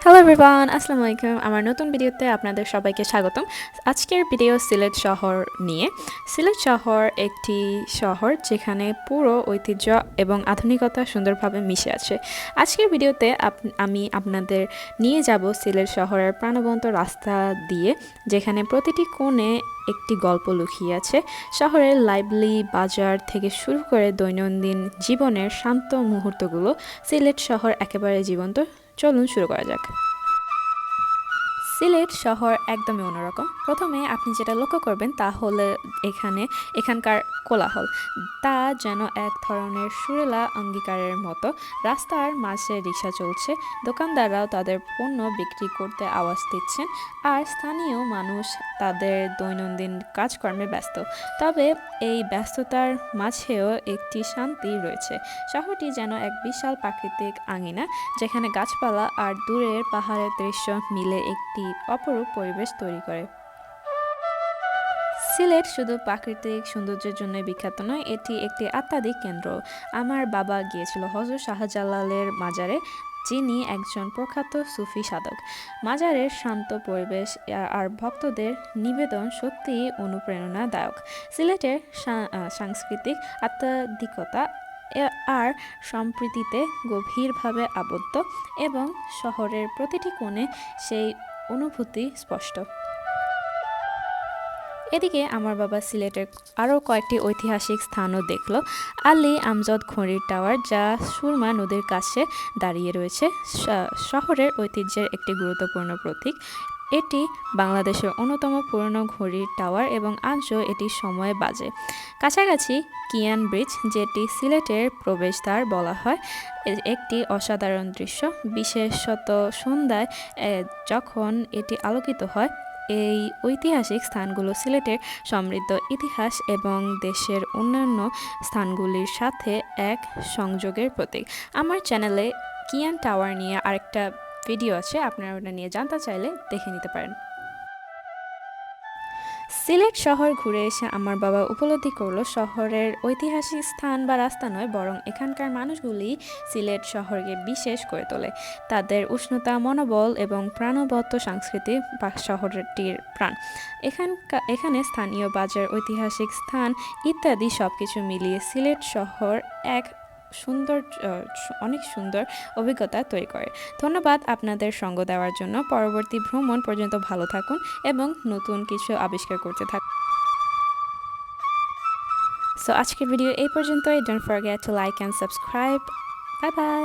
Hello everyone আসসালামু আলাইকুম আমার নতুন ভিডিওতে আপনাদের সবাইকে স্বাগতম আজকের ভিডিও সিলেট শহর নিয়ে সিলেট শহর একটি শহর যেখানে পুরো ঐতিহ্য এবং আধুনিকতা সুন্দরভাবে মিশে আছে আজকের ভিডিওতে আমি আপনাদের নিয়ে যাব সিলেট শহরের প্রাণবন্ত রাস্তা দিয়ে যেখানে প্রতিটি কোণে একটি গল্প লুকিয়ে আছে শহরের লাইভলি বাজার থেকে শুরু করে দৈনন্দিন জীবনের শান্ত মুহূর্তগুলো সিলেট শহর একেবারে জীবন্ত চলুন শুরু করা যাক। সিলেট শহর একদমই অন্যরকম। প্রথমে আপনি যেটা লক্ষ্য করবেন তা হলে এখানে, এখানকার কোলাহল। তা যেন এক ধরনের সুরেলা অঙ্গীকারের মতো। রাস্তার মাঝে রিক্সা চলছে, দোকানদাররাও তাদের পণ্য বিক্রি করতে আওয়াজ দিচ্ছেন আর স্থানীয় মানুষ তাদের দৈনন্দিন কাজকর্মে ব্যস্ত। তবে এই ব্যস্ততার মাঝেও একটি শান্তি রয়েছে। শহরটি যেন এক বিশাল প্রাকৃতিক আঙিনা, যেখানে গাছপালা আর দূরের পাহাড়ের দৃশ্য মিলে একটি অপরূপ পরিবেশ তৈরি করে। সিলেট শুধু প্রাকৃতিক সৌন্দর্যের জন্য বিখ্যাত নয়, এটি একটি আত্মাধিক কেন্দ্র। আমার বাবা গিয়েছিল হজরত শাহজালালের মাজারে, যিনি একজন প্রখ্যাত সুফি সাধক। মাজারের শান্ত পরিবেশ আর ভক্তদের নিবেদন সত্যিই অনুপ্রেরণাদায়ক। সিলেটের সাংস্কৃতিক আত্মাধিকতা আর সম্প্রীতিতে গভীরভাবে আবদ্ধ এবং শহরের প্রতিটি কোণে সেই অনুভূতি স্পষ্ট। এদিকে আমার বাবা সিলেটের আরও কয়েকটি ঐতিহাসিক স্থানও দেখল। আলী আমজদ খড়ির টাওয়ার যা সুরমা নদীর কাছে দাঁড়িয়ে রয়েছে। শহরের ঐতিহ্যের একটি গুরুত্বপূর্ণ প্রতীক। এটি বাংলাদেশের অন্যতম পুরনো ঘড়ির টাওয়ার এবং আজও এটি সময়ে বাজে। কাছাকাছি কিয়ান ব্রিজ, যেটি সিলেটের প্রবেশদ্বার বলা হয় একটি অসাধারণ দৃশ্য। বিশেষত সন্ধ্যায় যখন এটি আলোকিত হয়, এই ঐতিহাসিক স্থানগুলো সিলেটের সমৃদ্ধ ইতিহাস এবং দেশের অন্যান্য স্থানগুলির সাথে এক সংযোগের প্রতীক। আমার চ্যানেলে কিয়ান টাওয়ার নিয়ে আরেকটা ভিডিও আছে, আপনারা ওটা নিয়ে জানতে চাইলে দেখে নিতে পারেন। সিলেট শহর ঘুরে এসে আমার বাবা উপলব্ধি করল, শহরের ঐতিহাসিক স্থান বা রাস্তা নয়, বরং এখানকার মানুষগুলি সিলেট শহরকে বিশেষ করে তোলে। তাদের উষ্ণতা, মনোবল এবং প্রাণবন্ত সংস্কৃতি বা শহরটির প্রাণ। এখানকার এখানে স্থানীয় বাজার, ঐতিহাসিক স্থান ইত্যাদি সব কিছু মিলিয়ে সিলেট শহর এক সুন্দর অনেক সুন্দর অভিজ্ঞতা তৈরি করে। ধন্যবাদ আপনাদের সঙ্গ দেওয়ার জন্য। পরবর্তী ভ্রমণ পর্যন্ত ভালো থাকুন এবং নতুন কিছু আবিষ্কার করতে থাকুন। সো আজকের ভিডিও এই পর্যন্তই। Don't forget to like and subscribe bye bye